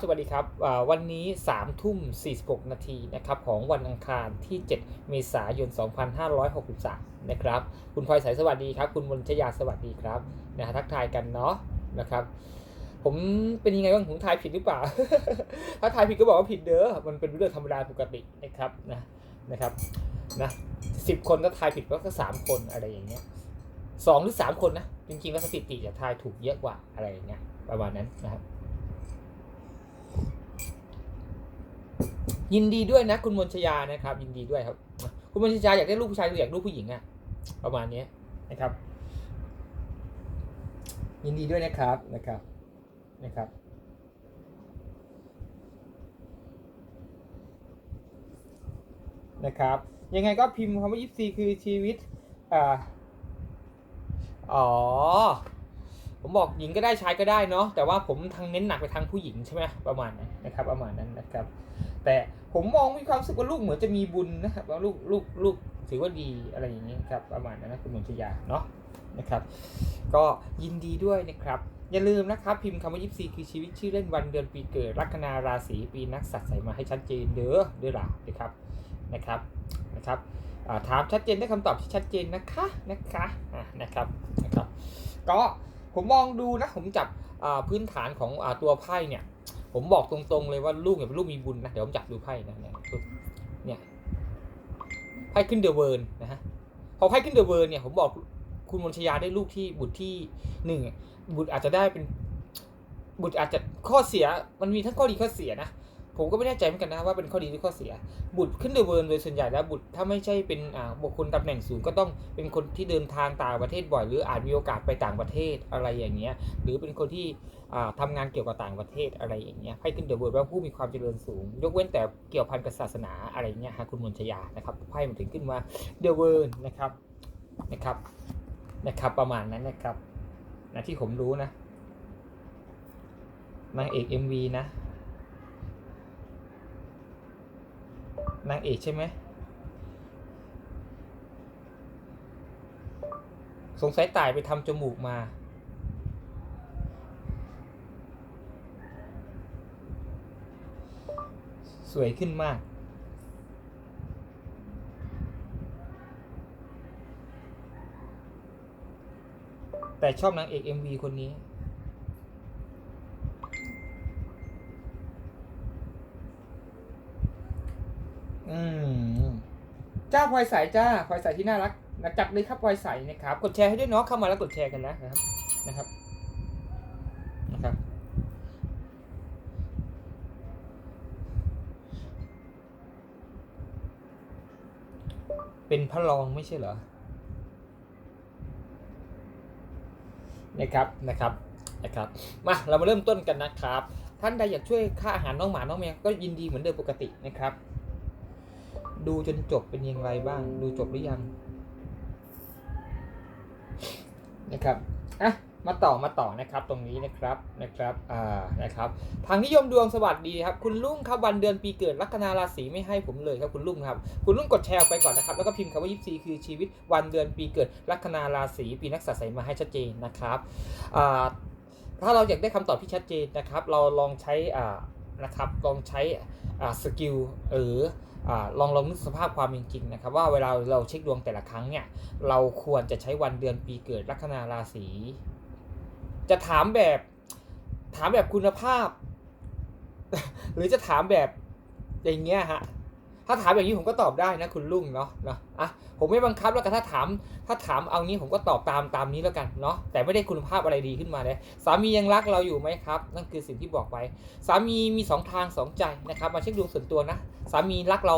สวัสดีครับวันนี้3ทุ่ม 46 นาทีนะครับของวันอังคารที่ 7 เมษายน 2563 นะครับ คุณพลอยสายสวัสดีครับ คุณมนชยาสวัสดีครับนะฮะทักทายกันเนาะนะครับ ผมเป็นยังไงบ้างผมทายผิดหรือเปล่า ถ้าทายผิดก็บอกว่าผิดเด้อมันเป็นเรื่องธรรมดาปกตินะครับนะนะครับนะสิบคนก็ทายผิดก็สามคนอะไรอย่างเงี้ยสองหรือสามคนนะจริงๆแล้วสถิติจะทายถูกเยอะกว่าอะไรอย่างเงี้ยประมาณนั้นนะครับ ยินดีด้วยนะ คุณมนชยานะครับ ยินดีด้วยครับ คุณมนชยาอยากได้ลูกผู้ชายหรืออยากลูกผู้หญิงอะประมาณนี้นะครับ ยินดีด้วยนะครับนะครับนะครับ นะครับ ยังไงก็พิมพ์คำว่า24คือชีวิตอ่าอ๋อผมบอกหญิงก็ได้ชายก็ได้เนาะแต่ว่าผมทางเน้นหนักไปทางผู้หญิงใช่ไหมประมาณนั้นนะครับ ประมาณนั้นนะครับ แต่ผมมองมีความรู้สึกว่าลูกเหมือนจะมีบุญนะครับว่าลูกลูกลูกถือว่าดีอะไรอย่างนี้ครับประมาณนั้นนะคุณมนชยาเนาะนะครับ ก็ยินดีด้วยนะครับ อย่าลืมนะครับ พิมพ์คำว่ายิปซีคือชีวิตชื่อเล่นวันเดือนปีเกิดลัคนาราศีปีนักสัตว์ใส่มาให้ชัดเจนเด้อเด้อล่ะนะครับนะครับนะครับถามชัดเจนได้คำตอบที่ชัดเจนนะคะนะคะนะครับนะครับ ก็ผมมองดูนะผมจับพื้นฐานของตัวไพ่เนี่ย ผมบอกตรงๆเลยว่าลูกเนี่ยเป็นลูกมีบุญนะเดี๋ยวผมจับดูไพ่นะเนี่ยเนี่ยไพ่ขึ้นเดอะเวิร์นนะฮะพอไพ่ขึ้นเดอะเวิร์นเนี่ยผมบอกคุณมนชยาได้ลูกที่บุตรที่หนึ่งบุตรอาจจะได้เป็น บุตรอาจจะข้อเสียมันมีทั้งข้อดีข้อเสียนะ ผมก็ไม่แน่ใจเหมือนกันนะว่าเป็นข้อดีหรือข้อเสีย บุตรขึ้นเดอะเวิร์นโดยส่วนใหญ่แล้วบุตรถ้าไม่ใช่เป็นบุคคลตำแหน่งสูงก็ต้องเป็นคนที่เดินทางต่างประเทศบ่อย หรืออาจมีโอกาสไปต่างประเทศอะไรอย่างเงี้ยหรือเป็นคนที่อ่าทำงานเกี่ยวกับต่างประเทศอะไรอย่างเงี้ยไพ่ขึ้นเดอะเวิร์ดว่าผู้มีความเจริญสูง ยกเว้นแต่เกี่ยวพันกับศาสนาอะไรเงี้ยฮะคุณมนชยานะครับไพ่มันถึงขึ้นมาเดอะเวิร์ดนะครับนะครับนะครับประมาณนั้นนะครับนะที่ผมรู้นะนางเอก MV นะ นางเอกใช่ไหม สงสัยตายไปทำจมูกมา สวยขึ้นมาก แต่ชอบนางเอก MV คนนี้ อืมจ้าพลอยใสจ้าพลอยใสที่น่ารักนะจับเลยครับพลอยใสนะครับ กดแชร์ให้ด้วยเนาะเข้ามาแล้วกดแชร์กันนะครับนะครับนะครับ เป็นพระรองไม่ใช่เหรอนะครับนะครับนะครับมาเรามาเริ่มต้นกันนะครับ ท่านใดอยากช่วยค่าอาหารน้องหมาน้องแมวก็ยินดีเหมือนเดิมปกตินะครับ ดูจนจบเป็นอย่างไรบ้าง ดูจบหรือยัง นะครับอะมาต่อมาต่อนะครับตรงนี้นะครับนะครับอ่านะครับ ทางนิยมดวงสวัสดีครับ คุณลุงครับวันเดือนปีเกิดลัคนาราศีไม่ให้ผมเลยครับคุณลุงครับ คุณลุงกดแชร์ไปก่อนนะครับ แล้วก็พิมพ์คำว่า24คือชีวิตวันเดือนปีเกิดลัคนาราศีปีนักษัตริย์ใสมาให้ชัดเจนนะครับอ่าถ้าเราอยากได้คำตอบที่ชัดเจนนะครับ เราลองใช้อ่านะครับลองใช้อ่าสกิลหรือ ลองลองนึกสภาพความเป็นจริงนะครับ ว่าเวลาเราเช็คดวงแต่ละครั้งเนี่ยเราควรจะใช้วันเดือนปีเกิดลัคนาราศีจะถามแบบถามแบบคุณภาพ หรือจะถามแบบอย่างเงี้ยฮะถ้าถามอย่างนี้ผมก็ตอบได้นะคุณลุงเนาะเนาะอะผมไม่บังคับแล้วกันถ้าถาม ถ้าถามเอางี้ผมก็ตอบตามตามนี้แล้วกันเนาะแต่ไม่ได้คุณภาพอะไรดีขึ้นมาเลยสามียังรักเราอยู่ไหมครับ นั่นคือสิ่งที่บอกไว้สามีมีสองทางสองใจนะครับมาเช็คดวงส่วนตัวนะ สามีรักเรา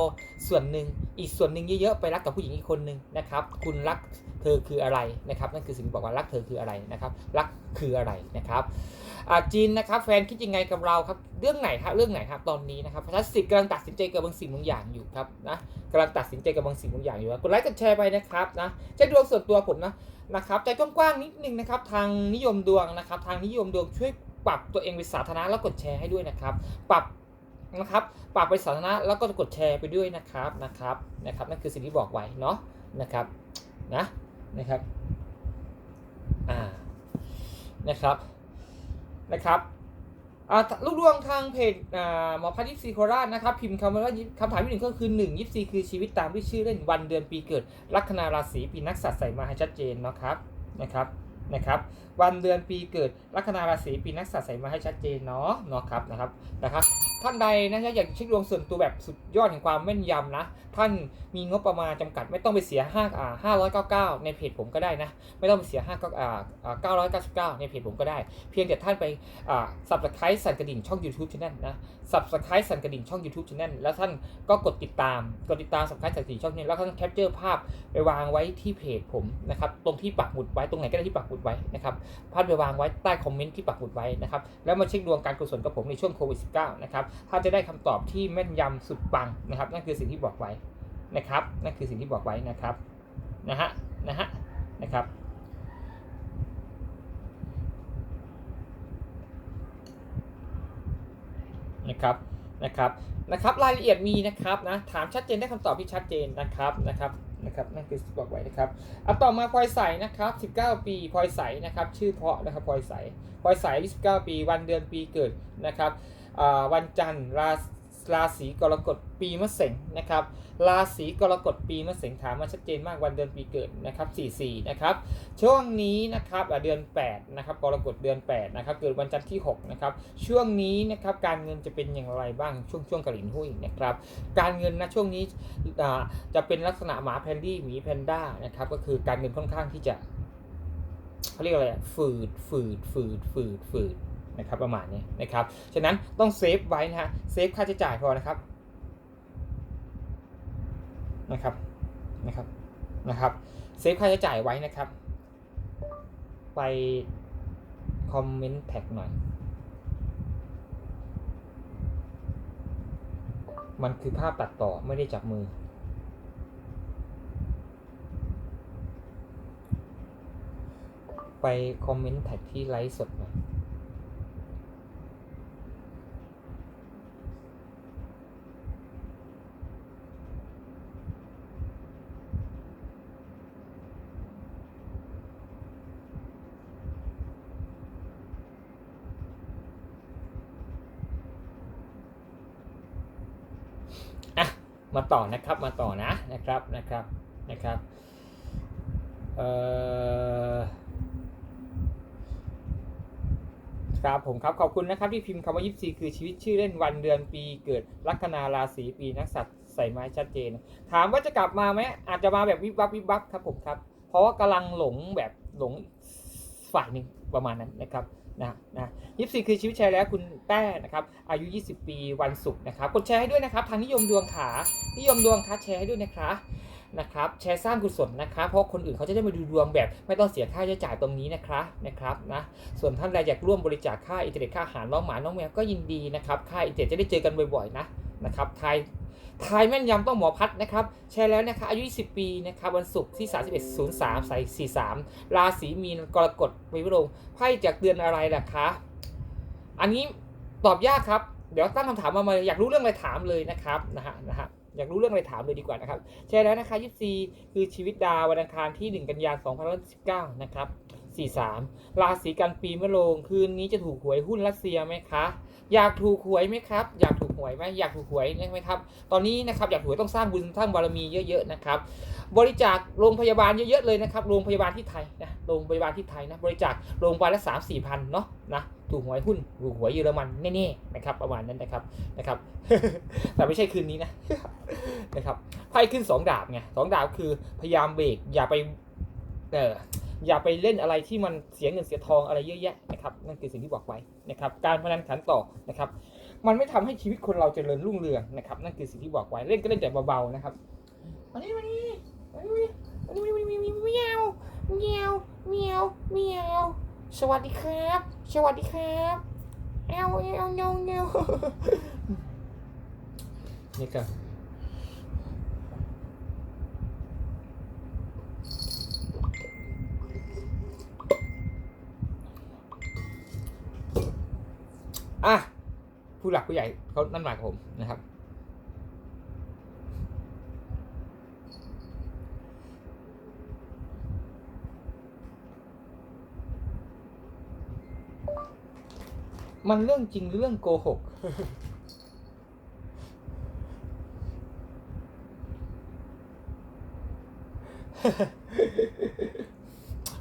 ส่วนหนึ่งอีกส่วนหนึ่งเยอะๆไปรักกับผู้หญิงอีกคนหนึ่งนะครับคุณรักเธอคืออะไรนะครับนั่นคือสิ่งที่บอกว่ารักเธอคืออะไรนะครับรักคืออะไรนะครับจีนนะครับแฟนคิดยังไงกับเราครับเรื่องไหนครับเรื่องไหนครับตอนนี้นะครับพัสสิกกำลังตัดสินใจกับบางสิ่งบางอย่างอยู่ครับนะกำลังตัดสินใจกับบางสิ่งบางอย่างอยู่กดไลค์กดแชร์ไปนะครับนะเช็คดวงส่วนตัวผมนะนะครับใจกว้างๆนิดนึงนะครับ ทางนิยมดวงนะครับ ทางนิยมดวงช่วยปรับตัวเองเป็นสาธารณะแล้วกดแชร์ให้ด้วยนะครับ ปรับนะครับปรับไปสาธารณะแล้วก็กดแชร์ไปด้วยนะครับนะครับนะครับนั่นคือสิ่งที่บอกไว้เนาะนะครับนะนะครับอ่านะครับนะครับ ลูกดวงทางเพจหมอพัฒน์ยิปซีโคราชนะครับ พิมพ์คำว่าคำถามที่หนึ่งก็คือหนึ่งยิปซีคือชีวิตตามด้วยชื่อเล่นวันเดือนปีเกิด ลัคนาราศีปีนักสัตว์ใส่มาให้ชัดเจนเนาะครับนะครับ นะครับวันเดือนปีเกิดลัคนาราศีปีนักสัตว์ใส่มาให้ชัดเจนเนาะเนาะครับนะครับนะครับท่านใดนะอยากเช็คดวงส่วนตัวแบบสุดยอดแห่งความแม่นยำนะท่านมีงบประมาณจำกัดไม่ต้องไปเสีย5อ่า599ในเพจผมก็ได้นะไม่ต้องไปเสีย5ก็อ่าอ่า999ในเพจผมก็ได้ เพียงแต่ท่านไปอ่า subscribe สั่นกระดิ่งช่อง YouTube Channel นะ subscribe สั่นกระดิ่งช่อง YouTube Channel แล้วท่านก็กดติดตามกดติดตาม subscribe สั่นกระดิ่งช่องนี้แล้วท่านแคปเจอร์ภาพไปวางไว้ที่เพจผมนะครับตรงที่ปักหมุดไว้ตรงไหนก็ได้ที่ปักุดไว้นะครับภาพไปวางไว้ใต้คอมเมนต์ที่ปักหมุดไว้นะครับแล้วมาเช็คดวงการกุศลกับผมในช่วงโควิด -19 นะครับท่าจะได้คำตอบที่แม่นยำสุดปังนะครับนั่นคือสิ่งที่บอกไว้นะครับนั่นคือสิ่งที่บอกไว้นะครับนะฮะนะฮะนะครับนะครับนะครับนะครับรายละเอียดมีนะครับนะถามชัดเจนได้คำตอบที่ชัดเจนนะครับนะครับ นะครับนั่นคือบอกไว้นะครับเอาต่อมาพลอยใสนะครับ 19 ปีพลอยใสนะครับ ชื่อเพาะนะครับพลอยใสพลอยใส19ปี วันเดือนปีเกิดนะครับวันจันทร์รา ราศีกรกฎปีมะเสงนะครับราศีกรกฎปีมะเสงถามมาชัดเจนมากวันเดือนปีเกิดนะครับ44นะครับช่วงนี้นะครับเดือน8นะครับกรกฎเดือน8นะครับเกิดวันจันทร์ที่6นะครับช่วงนี้นะครับการเงินจะเป็นอย่างไรบ้างช่วงช่วงกระหลินหุ้ยนะครับการเงินนะช่วงนี้จะเป็นลักษณะหมาแพนดี้หมีแพนด้านะครับก็คือการเงินค่อนข้างที่จะเขาเรียกอะไรฝืดฝืดฝืดฝืดฝืด นะครับประมาณนี้นะครับฉะนั้นต้องเซฟไว้นะฮะเซฟค่าใช้จ่ายพอนะครับนะครับนะครับนะครับเซฟค่าใช้จ่ายไว้นะครับ ไปคอมเมนต์แท็กหน่อย มันคือภาพตัดต่อไม่ได้จับมือไปคอมเมนต์แท็กที่ไลฟ์สดหน่อย อะ มาต่อนะครับมาต่อนะนะครับนะครับนะครับเอ่อครับผมครับขอบคุณนะครับที่พิมพ์คำว่ายิปซีคือชีวิตชื่อเล่นวันเดือนปีเกิดลัคนาราศีปีนักสัตว์ใส่ไม้ชัดเจน ถามว่าจะกลับมาไหมอาจจะมาแบบวิบวับวิบวับครับผมครับ เพราะว่ากำลังหลงแบบหลงฝ่ายหนึ่งประมาณนั้นนะครับ นะนะยิปซีคือชีวิตชายแล้วคุณแต้นะครับอายุ 20 ปีวันศุกร์นะครับกดแชร์ให้ด้วยนะครับ ทางนิยมดวงขา นิยมดวงคะแชร์ให้ด้วยนะคะนะครับแชร์สร้างกุศลนะคะเพราะคนอื่นเขาจะได้มาดูดวงแบบ ไม่ต้องเสียค่าใช้จ่ายตรงนี้นะคะนะครับนะส่วนท่านใดอยากร่วมบริจาคค่าอินเทอร์เน็ตค่าอาหารน้องหมาน้องแมวก็ยินดีนะครับค่าอินเทอร์เน็ตจะได้เจอกันบ่อยๆนะนะครับทาย ทายแม่นยำต้องหมอพัดนะครับ แชร์แล้วนะคะอายุ 20 ปีนะครับวันศุกร์ที่ 3103ใส่43 ราศีมีนกรกฎวิวรงไพ่จากเดือนอะไรล่ะคะ อันนี้ตอบยากครับ เดี๋ยวตั้งคำถามมามาอยากรู้เรื่องอะไรถามเลยนะครับนะฮะนะฮะอยากรู้เรื่องอะไรถามเลยดีกว่านะครับ แชร์แล้วนะคะ24 คือชีวิตดาววันอังคารที่ 1 กันยายน2019 นะครับ 43 ราศีกันปีมะโรงคืนนี้จะถูกหวยหุ้นรัสเซียไหมคะ อยากถูกหวยไหมครับ อยากถูกหวยไหมอยากถูกหวยไหมครับ ตอนนี้นะครับอยากถูกหวยต้องสร้างบุญสร้างบารมีเยอะๆนะครับ บริจาคโรงพยาบาลเยอะๆเลยนะครับ โรงพยาบาลที่ไทยนะ โรงพยาบาลที่ไทยนะ บริจาคโรงพยาบาลละสามสี่พันเนาะนะ ถูกหวยหุ้นถูกหวยเยอรมันแน่ๆนะครับประมาณนั้นนะครับนะครับ แต่ไม่ใช่คืนนี้นะนะครับไพ่ขึ้นสองดาบไงสองดาบคือพยายามเบรกอย่าไปเออ อย่าไปเล่นอะไรที่มันเสียเงินเสียทองอะไรเยอะแยะนะครับนั่นคือสิ่งที่บอกไว้นะครับ การพนันขันต่อนะครับ มันไม่ทำให้ชีวิตคนเราเจริญรุ่งเรืองนะครับ นั่นคือสิ่งที่บอกไว้เล่นก็เล่นแต่เบาๆนะครับมานี่มานี่มานี่มานี่มานี่มานี่มานี่เมียวเมียวเมียวเมียวสวัสดีครับ สวัสดีครับเอวเอวเงาเงานี่ก็ อะผู้หลักผู้ใหญ่เขานั่นหมายผมนะครับ มันเรื่องจริงหรือเรื่องโกหก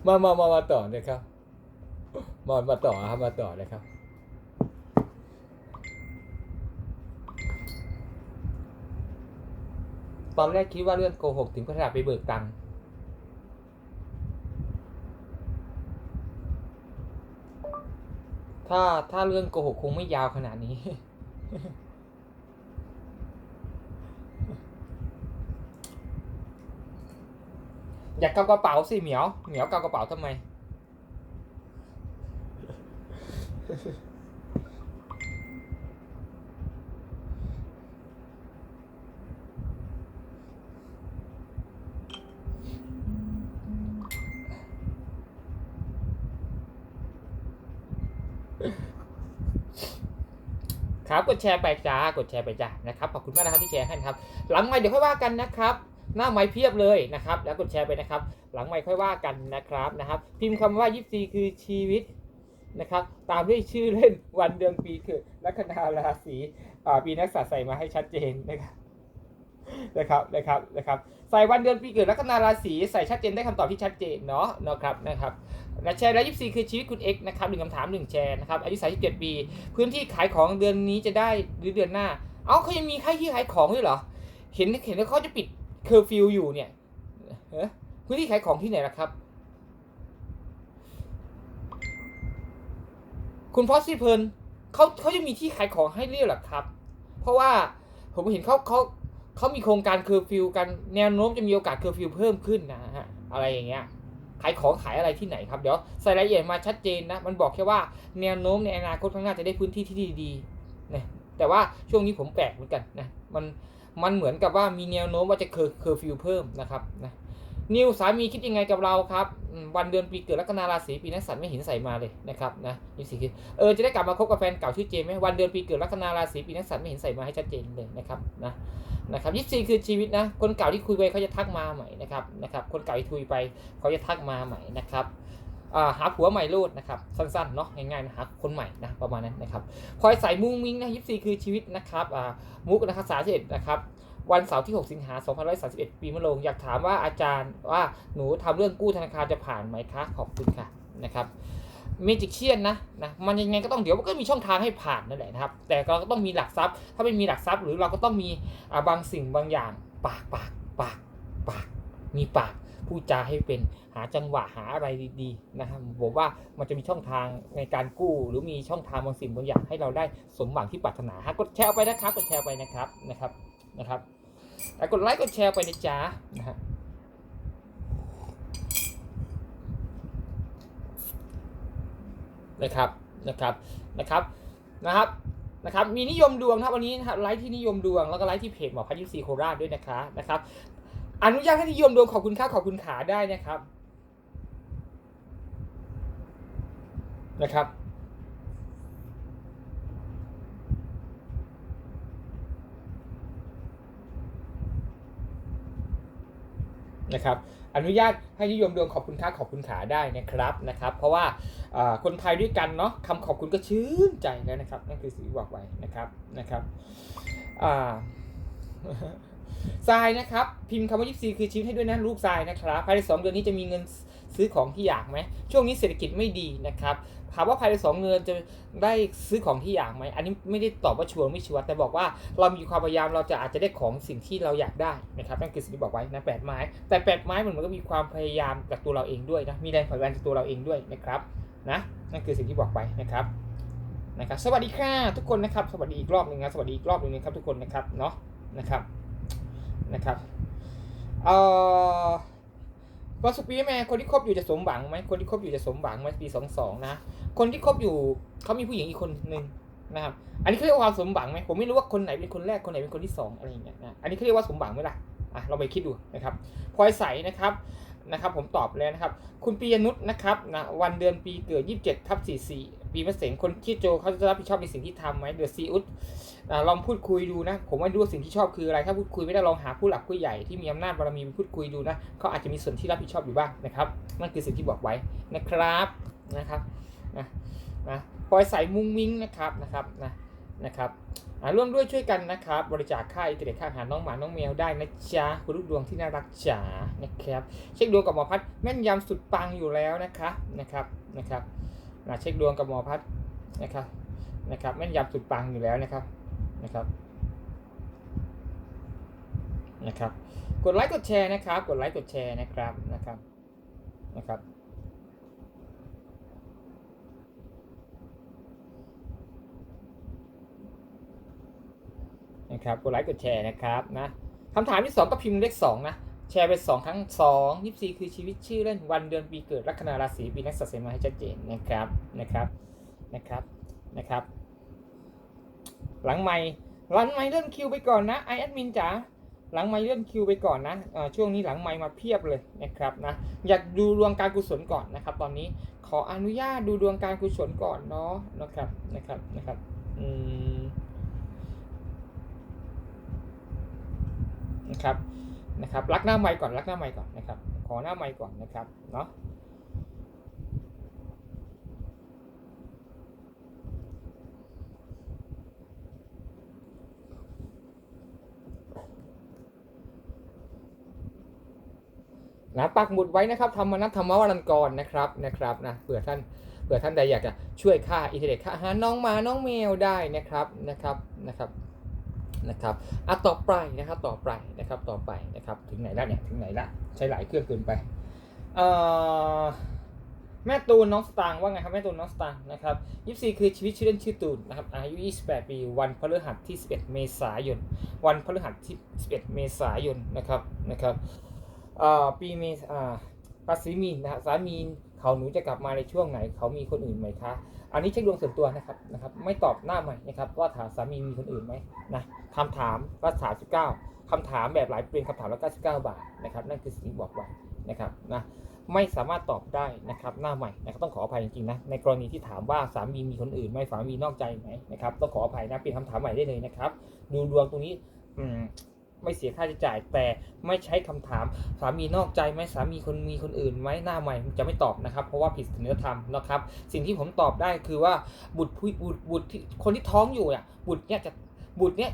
มามามามาต่อเลยครับ มามาต่อครับ มาต่อเลยครับ ตอนแรกคิดว่าเรื่องโกหกถึงขนาดไปเบิกตังค์ถ้าถ้าเรื่องโกหกคงไม่ยาวขนาดนี้ อยากเกากระเป๋าสิเหมียวเหมียวเกากระเป๋าทำไม ครับกดแชร์ไปจ้ากดแชร์ไปจ้านะครับขอบคุณมากนะครับที่แชร์ให้นะครับ หลังไมค์เดี๋ยวค่อยว่ากันนะครับหน้าไม้เพียบเลยนะครับ แล้วกดแชร์ไปนะครับ หลังไม้ค่อยว่ากันนะครับนะครับ พิมพ์คำว่ายิปซีคือชีวิตนะครับ ตามด้วยชื่อเล่นวันเดือนปีเกิดลัคนาราศีอ่าปีนักษัตใส่มาให้ชัดเจนนะครับนะครับนะครับนะครับ ใส่วันเดือนปีเกิดลัคนาราศีใส่ชัดเจนได้คำตอบที่ชัดเจนเนาะนะครับนะครับ นะแชร์แล้วยิปซีคือชีวิตคุณเอ็กนะครับหนึ่งคำถามหนึ่งแชร์นะครับอายุ37ปี พื้นที่ขายของเดือนนี้จะได้หรือเดือนหน้า เอ้าเขายังมีค่ายที่ขายของด้วยเหรอ เห็นเห็นว่าเขาจะปิดเคอร์ฟิวอยู่เนี่ยพื้นที่ขายของที่ไหนล่ะครับ คุณพอสซี่เพลินเขาเขายังมีที่ขายของให้เรียกหรอครับ เพราะว่าผมเห็นเขาเขาเขามีโครงการเคอร์ฟิวกันแนวโน้มจะมีโอกาสเคอร์ฟิวเพิ่มขึ้นนะฮะอะไรอย่างเงี้ย ขายของขายอะไรที่ไหนครับเดี๋ยวใส่รายละเอียดมาชัดเจนนะมันบอกแค่ว่าแนวโน้มในอนาคตข้างหน้าจะได้พื้นที่ที่ดีๆนะแต่ว่าช่วงนี้ผมแปลกเหมือนกันนะมันมันเหมือนกับว่ามีแนวโน้มว่าจะเคอร์เคอฟิวเพิ่มนะครับนะ นิวสามีคิดยังไงกับเราครับวันเดือนปีเกิดลัคนาราศีปีนักสัตว์ไม่เห็นใส่มาเลยนะครับนะนิวสีคิดเออจะได้กลับมาคบกับแฟนเก่าชื่อเจมไหมวันเดือนปีเกิดลัคนาราศีปีนักสัตว์ไม่เห็นใส่มาให้ชัดเจนเลยนะครับนะนะครับยี่สี่คือชีวิตนะคนเก่าที่คุยไปเขาจะทักมาใหม่นะครับนะครับคนเก่าที่คุยไปเขาจะทักมาใหม่นะครับหาผัวใหม่โลดนะครับสั้นๆเนาะง่ายๆนะหาคนใหม่นะประมาณนั้นนะครับคอยใส่มุ้งมิ้งนะยี่สี่คือชีวิตนะครับมุกนะครับสาเอ็ดนะครับ วันเสาร์ที่ 6 สิงหาคม2531 ปีมะโรง อยากถามว่าอาจารย์ว่าหนูทำเรื่องกู้ธนาคารจะผ่านไหมคะขอบคุณค่ะนะครับเมจิกเชียนนะนะมันยังไงก็ต้องเดี๋ยวมันก็มีช่องทางให้ผ่านนั่นแหละนะครับ แต่เราก็ต้องมีหลักทรัพย์ ถ้าไม่มีหลักทรัพย์หรือเราก็ต้องมีบางสิ่งบางอย่าง ปากปากปากปาก มีปากพูดจาให้เป็นหาจังหวะหาอะไรดีๆนะครับผมว่ามันจะมีช่องทางในการกู้ หรือมีช่องทางบางสิ่งบางอย่างให้เราได้สมหวังที่ปรารถนาฮะกดแชร์ไปนะครับกดแชร์ไปนะครับนะครับ นะครับแต่กดไลค์กดแชร์ไปนะจ๊ะนะฮะนะครับนะครับนะครับนะครับนะครับมีนิยมดวงครับวันนี้นะครับไลค์ที่นิยมดวงแล้วก็ไลค์ที่เพจหมอพัทยุซีโคราชด้วยนะคะนะครับ อนุญาตให้นิยมดวงขอบคุณค่าขอบคุณขาได้นะครับนะครับ นะครับอนุญาตให้นิยมดวงขอบคุณค่าขอบคุณขาได้นะครับนะครับเพราะว่าคนไทยด้วยกันเนาะคำขอบคุณก็ชื่นใจแล้วนะครับนั่นคือสิ่งที่บอกไว้นะครับนะครับทรายนะครับ พิมพ์คำว่ายิปซีคือชีวิตให้ด้วยนะลูกทรายนะครับภายในสองเดือนนี้จะมีเงิน ซื้อของที่อยากไหมช่วงนี้เศรษฐกิจไม่ดีนะครับถามว่าภายในสองเดือนจะได้ซื้อของที่อยากไหมอันนี้ไม่ได้ตอบว่าชัวร์ไม่ชัวร์แต่บอกว่าเรามีความพยายามเราจะอาจจะได้ของสิ่งที่เราอยากได้นะครับนั่นคือสิ่งที่บอกไว้นะแปดไม้ แต่แปดไม้มันมือนก็มีความพยายามจากตัวเราเองด้วยนะมีแรงผลักดันจากตัวเราเองด้วยนะครับนะนั่นคือสิ่งที่บอกไปนะครับนะครับ สวัสดีค่ะทุกคนนะครับสวัสดีอีกรอบหนึ่งนะสวัสดีอีกรอบหนึ่งนะครับทุกคนนะครับเนาะนะครับนะครับเอ่อ วันสุปีแม่คนที่คบอยู่จะสมหวังไหมคนที่คบอยู่จะสมหวังไหมปีสองสองนะคนที่คบอยู่เขามีผู้หญิงอีกคนหนึ่งนะครับ อันนี้เขาเรียกว่าความสมหวังไหมผมไม่รู้ว่าคนไหนเป็นคนแรกคนไหนเป็นคนที่สองอะไรอย่างเงี้ยนะอันนี้เขาเรียกว่าสมหวังไหมล่ะอะเราไปคิดดูนะครับพลอยใสนะครับนะครับ ผมตอบแล้วนะครับ คุณปียนุชนะครับนะวันเดือนปีเกิด 27ทับ44 ปีมะเสงคนที่โจเขาจะรับผิดชอบในสิ่งที่ทำไหมเดือดซีอุดลองพูดคุยดูนะ ผมว่าดูว่าสิ่งที่ชอบคืออะไร ถ้าพูดคุยไม่ได้ลองหาผู้หลักผู้ใหญ่ที่มีอำนาจบารมีมาพูดคุยดูนะเขาอาจจะมีส่วนที่รับผิดชอบอยู่บ้างนะครับนั่นคือสิ่งที่บอกไว้นะครับนะครับนะนะพปอยใสมุ้งมิ้งนะครับนะครับนะนะครับร่วมด้วยช่วยกันนะครับ บริจาคค่าอินเทอร์เน็ตค่าอาหารน้องหมา น้องแมวได้นะจ๊ะคุณลูกดวงที่น่ารักจ๋านะครับ เช็คดวงกับหมอพัดแม่นยำสุดปังอยู่แล้วนะคะนะครับนะครับ นะเช็คดวงกับหมอพัดนะครับนะครับแม่นยำสุดปังอยู่แล้วนะครับนะครับนะครับ กดไลค์กดแชร์นะครับ กดไลค์กดแชร์นะครับนะครับนะครับนะครับกดไลค์กดแชร์นะครับนะคำถามที่ 2 ก็พิมพ์เลข2นะ แชร์ไป2ครั้ง2 24คือชีวิตชื่อเล่นวันเดือนปีเกิดลัคนาราศีปีนักสัตว์เสมาให้ชัดเจนนะครับนะครับนะครับนะครับ หลังไม่หลังไม่เลื่อนคิวไปก่อนนะไอแอดมินจ๋าหลังไม่เลื่อนคิวไปก่อนนะช่วงนี้หลังไม่มาเพียบเลยนะครับนะอยากดูดวงการกุศลก่อนนะครับ ตอนนี้ขออนุญาตดูดวงการกุศลก่อนเนาะนะครับนะครับนะครับอืมนะครับ นะครับรักหน้าไม้ก่อนรักหน้าไม้ก่อนนะครับ ขอหน้าไม้ก่อนนะครับเนาะนะปักหมุดไว้นะครับธรรมนัตธรรมวรันกรนะครับนะครับนะเผื่อท่านเผื่อท่านใดอยากจะช่วยค่าอินเทอร์เน็ตค่าหาน้องมาน้องแมวได้นะครับนะครับนะครับ นะครับอะต่อไปนะครับต่อไปนะครับต่อไปนะครับถึงไหนแล้วเนี่ยถึงไหนละใช้หลายเครื่องเกินไปเอ่อแม่ตูนน้องสตางค์ว่าไงครับแม่ตูนน้องสตางค์นะครับ24คือชีวิตชื่อเล่นชื่อตูนนะครับอายุ 28 ปีวันพฤหัสที่ 11 เมษายน วันพฤหัสที่ 11 เมษายนนะครับนะครับเอ่อปีเมษอ่าราศีมีนนะฮะสามี เขาหนูจะกลับมาในช่วงไหน เขามีคนอื่นไหมคะ อันนี้เช็คดวงส่วนตัวนะครับนะครับ ไม่ตอบหน้าใหม่นะครับว่าถามสามีมีคนอื่นไหมนะคำถามก็ถาม19คำถามแบบหลายเป็นคำถามละ99บเก้าบาทนะครับนั่นคือสิ่งที่บอกไว้นะครับนะไม่สามารถตอบได้นะครับหน้าใหม่นะครับต้องขออภัยจริงๆนะในกรณีที่ถามว่าสามีมีคนอื่นไหมสามีนอกใจไหมนะครับต้องขออภัยนะเปลี่ยนคำถามใหม่ได้เลยนะครับ ดูดวงตรงนี้อืม ไม่เสียค่าใช้จ่าย แต่ไม่ใช้คำถามสามีนอกใจไหมสามีคนมีคนอื่นไหมหน้าใหม่จะไม่ตอบนะครับ เพราะว่าผิดศีลธรรมนะครับ สิ่งที่ผมตอบได้คือว่าบุตรผู้บุตรบุตรที่คนที่ท้องอยู่อะบุตรเนี่ยจะบุตรเนี่ย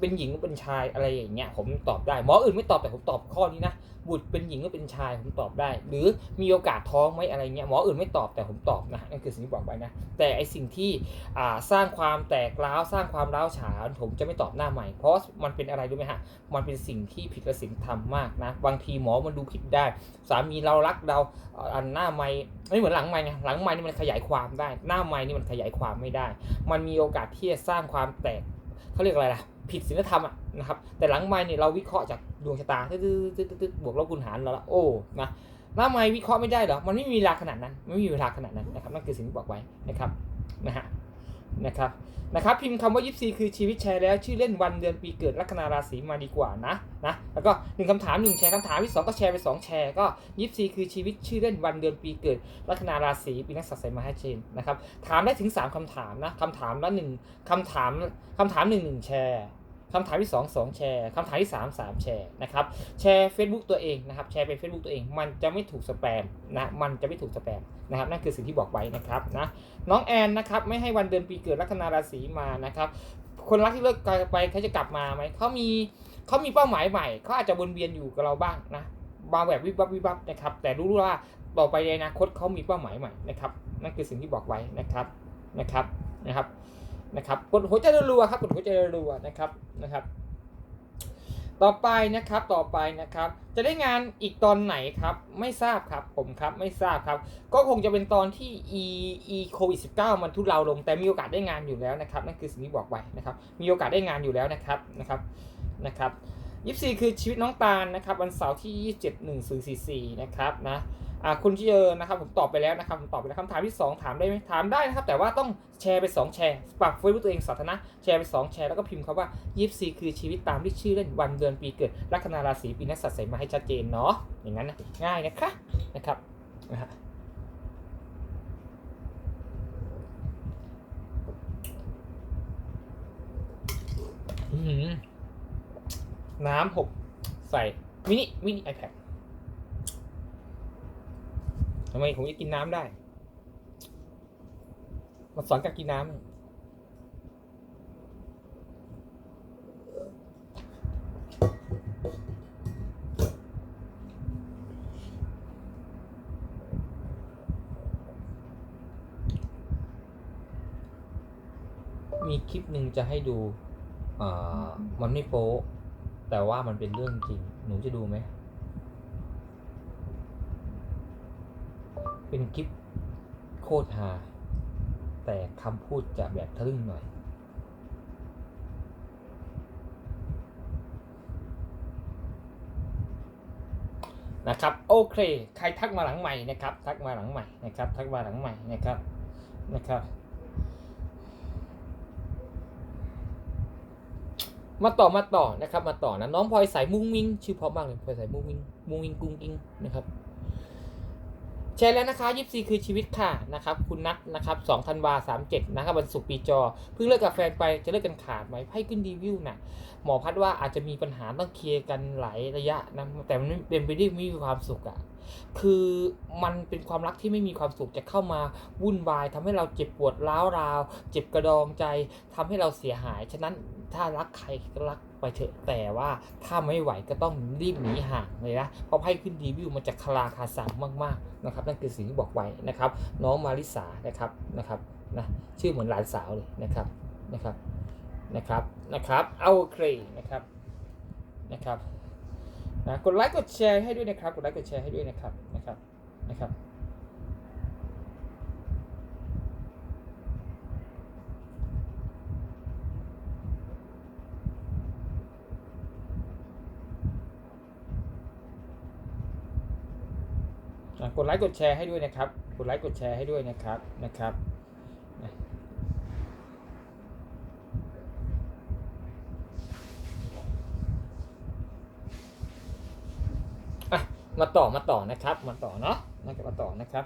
เป็นหญิงหรือเป็นชายอะไรอย่างเงี้ยผมตอบได้หมออื่นไม่ตอบแต่ผมตอบข้อนี้นะบุตรเป็นหญิงหรือเป็นชายผมตอบได้ หรือมีโอกาสท้องไหมอะไรเงี้ยหมออื่นไม่ตอบแต่ผมตอบนะนั่นคือสิ่งที่บอกไว้นะแต่ไอสิ่งที่สร้างความแตกร้าวสร้างความร้าวฉานผมจะไม่ตอบหน้าใหม่ เพราะมันเป็นอะไรรู้ไหมฮะมันเป็นสิ่งที่ผิดกับศีลธรรมมากนะบางทีหมอมันดูผิดได้ สามีเรารักเราอันหน้าไม้ไม่เหมือนหลังไม้ไงหลังไม้นี่มันขยายความได้ หน้าไม้นี่มันขยายความไม่ได้ มันมีโอกาสที่จะสร้างความแตก เขาเรียกอะไรล่ะ ผิดศีลธรรมอะนะครับ แต่หลังไม้เนี่ยเราวิเคราะห์จากดวงชะตาตึ๊ดตึ๊ดตึ๊ดตึ๊ดบวกลบคูณหารเราละโอ้นะหน้าไม้วิเคราะห์ไม่ได้เหรอมันไม่มีเวลาขนาดนั้น ไม่มีเวลาขนาดนั้นนะครับนั่นคือสิ่งที่บอกไว้นะครับนะฮะ นะครับนะครับพิมพ์คำว่ายิปซีคือชีวิตแชร์แล้วชื่อเล่นวันเดือนปีเกิดลัคนาราศีมาดีกว่านะนะแล้วก็หนึ่งคำถามหนึ่งแชร์คำถามที่สองก็แชร์ไปสองแชร์ก็ยิปซีคือชีวิตชื่อเล่นวันเดือนปีเกิดลัคนาราศีปีนักศัตว์ไซมาให้เชนนะครับถามได้ถึง3คำถามนะคำถามละหนึ่งคำถามคำถามหนึ่งหนึ่งแชร์ คำถามที่ 2 2 แชร์คำถามที่ 3 3 แชร์นะครับแชร์ Facebook ตัวเองนะครับแชร์ไป Facebook ตัวเอง มันจะไม่ถูกสแปมนะมันจะไม่ถูกสแปมนะครับนั่นคือสิ่งที่บอกไว้นะครับนะน้องแอนนะครับไม่ให้วันเดือนปีเกิดลัคนาราศีมานะครับคนรักที่เลิกไปเขาจะกลับมาไหมเขามีเขามีเป้าหมายใหม่เขาอาจจะวนเวียนอยู่กับเราบ้างนะมางแบบวิบวับวิบวับนะครับแต่รู้ว่าต่อไปในอนาคตเขามีเป้าหมายใหม่นะครับนั่นคือสิ่งที่บอกไว้นะครับนะครับนะครับ นะครับกดหัวใจรัวๆครับกดหัวใจรัวๆนะครับนะครับ ต่อไปนะครับต่อไปนะครับ จะได้งานอีกตอนไหนครับ ไม่ทราบครับผมครับไม่ทราบครับ ก็คงจะเป็นตอนที่ e e โควิด19มันทุเลาลงแต่มีโอกาสได้งานอยู่แล้วนะครับนั่นคือสิ่งที่บอกไว้นะครับ มีโอกาสได้งานอยู่แล้วนะครับนะครับนะครับยี่สี่คือชีวิตน้องตาลนะครับ วันเสาร์ที่27 1 4 4 4นะครับนะ อ่าคุณเจอนะครับผมตอบไปแล้วนะครับผมตอบไปแล้วคำถามที่ 2 ถามได้ไหมถามได้นะครับ แต่ว่าต้องแชร์ไป 2 แชร์ปักเฟซบุ๊กตัวเองสาธารณะแชร์ไป 2 แชร์แล้วก็พิมพ์คำว่ายี่สี่คือชีวิตตามที่ชื่อเล่นวันเดือนปีเกิดลัคนาราศีปีนักสัตว์ใส่มาให้ชัดเจนเนาะอย่างนั้นนะง่ายนะคะนะครับน้ำหกใส่มินิมินิ iPad ทำไมผมจะกินน้ำได้มาสอนการกินน้ำมีคลิปหนึ่งจะให้ดู อ่า มันไม่โป๊แต่ว่ามันเป็นเรื่องจริง หนูจะดูไหม เป็นคลิปโคตรฮาแต่คำพูดจะแบบทะลึ่งหน่อย นะครับ โอเค ใครทักมาหลังใหม่นะครับ ทักมาหลังใหม่นะครับ ทักมาหลังใหม่นะครับนะครับมาต่อมาต่อนะครับ มาต่อนะน้องพลอยสายมุ้งมิ้งชื่อเพราะมากเลยพลอยสายมุ้งมิ้งมุ้งมิ้งกุ้งกิ้งนะครับ แชร์แล้วนะคะยิปซีคือชีวิตค่ะนะครับคุณนัทนะครับสองธันวาสามเจ็ดนะครับวันศุกร์ปีจอ เพิ่งเลิกกับแฟนไปจะเลิกกันขาดไหมไพ่ขึ้นรีวิวน่ะหมอพัดว่าอาจจะมีปัญหาต้องเคลียร์กันหลายระยะนะแต่มันเป็นไปได้ไม่มีความสุขอะคือมันเป็นความรักที่ไม่มีความสุขจะเข้ามาวุ่นวายทำให้เราเจ็บปวดร้าวราว เจ็บกระดองใจทำให้เราเสียหายฉะนั้น ถ้ารักใครก็รักไปเถอะแต่ว่าถ้าไม่ไหวก็ต้องรีบหนีห่างเลยนะเพราะไพ่ขึ้นรีวิวมันจะคลาคาสังมากๆนะครับ นั่นคือสิ่งที่บอกไว้นะครับ น้องมาริสานะครับนะครับนะชื่อเหมือนหลานสาวเลยนะครับนะครับนะครับนะครับเอาเคนะครับนะครับนะกดไลค์กดแชร์ให้ด้วยนะครับกดไลค์กดแชร์ให้ด้วยนะครับนะครับนะครับ กดไลค์กดแชร์ให้ด้วยนะครับ กดไลค์กดแชร์ให้ด้วยนะครับนะครับมาต่อมาต่อนะครับ มาต่อเนาะนะครับมาต่อนะครับ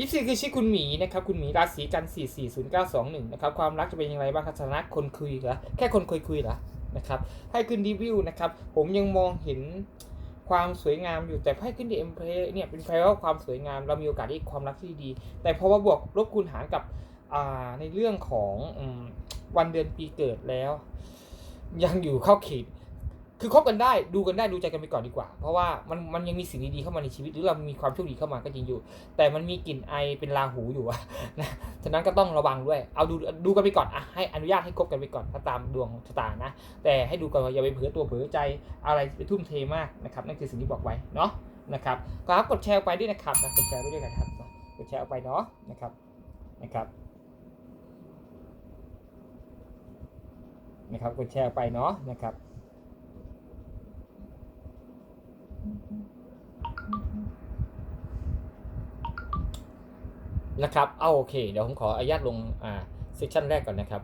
ยี่สี่คือชื่อคุณหมีนะครับคุณหมีราศีกันสี่สี่ศูนย์เก้าสองหนึ่งนะครับความรักจะเป็นยังไงบ้างครับสถานะคนคุยเหรอแค่คนคุยคุยเหรอนะครับให้ขึ้นรีวิวนะครับ ผมยังมองเห็น ความสวยงามอยู่แต่ไพ่ขึ้นดีเอ็มเพลเนี่ยเป็นไพ่ว่าความสวยงามเรามีโอกาสได้ความรักที่ดี แต่พอมาบวกลบคูณหารกับในเรื่องของอวันเดือนปีเกิดแล้ว ยังอยู่เข้าเขต คือคบกันได้ดูกันได้ดูใจกันไปก่อนดีกว่า เพราะว่ามันมันยังมีสิ่งดีๆเข้ามาในชีวิตหรือเรามีความโชคดีเข้ามาก็จริงอยู่ แต่มันมีกลิ่นไอเป็นราหูอยู่อะนะฉะนั้นก็ต้องระวังด้วย เอาดูดูกันไปก่อนอะให้อนุญาตให้คบกันไปก่อนถ้าตามดวงชะตานะ แต่ให้ดูก่อนว่าอย่าไปเผลอตัวเผลอใจอะไรไปทุ่มเทมากนะครับนั่นคือสิ่งที่บอกไว้เนาะนะครับก็ครับกดแชร์ไปด้วยนะครับนะกดแชร์ไปด้วยกันครับกดแชร์ออกไปเนาะนะครับนะครับนะครับกดแชร์ไปเนาะนะครับ นะครับ เอาโอเค เดี๋ยวผมขออนุญาตลงอ่าเซสชันแรกก่อนนะครับ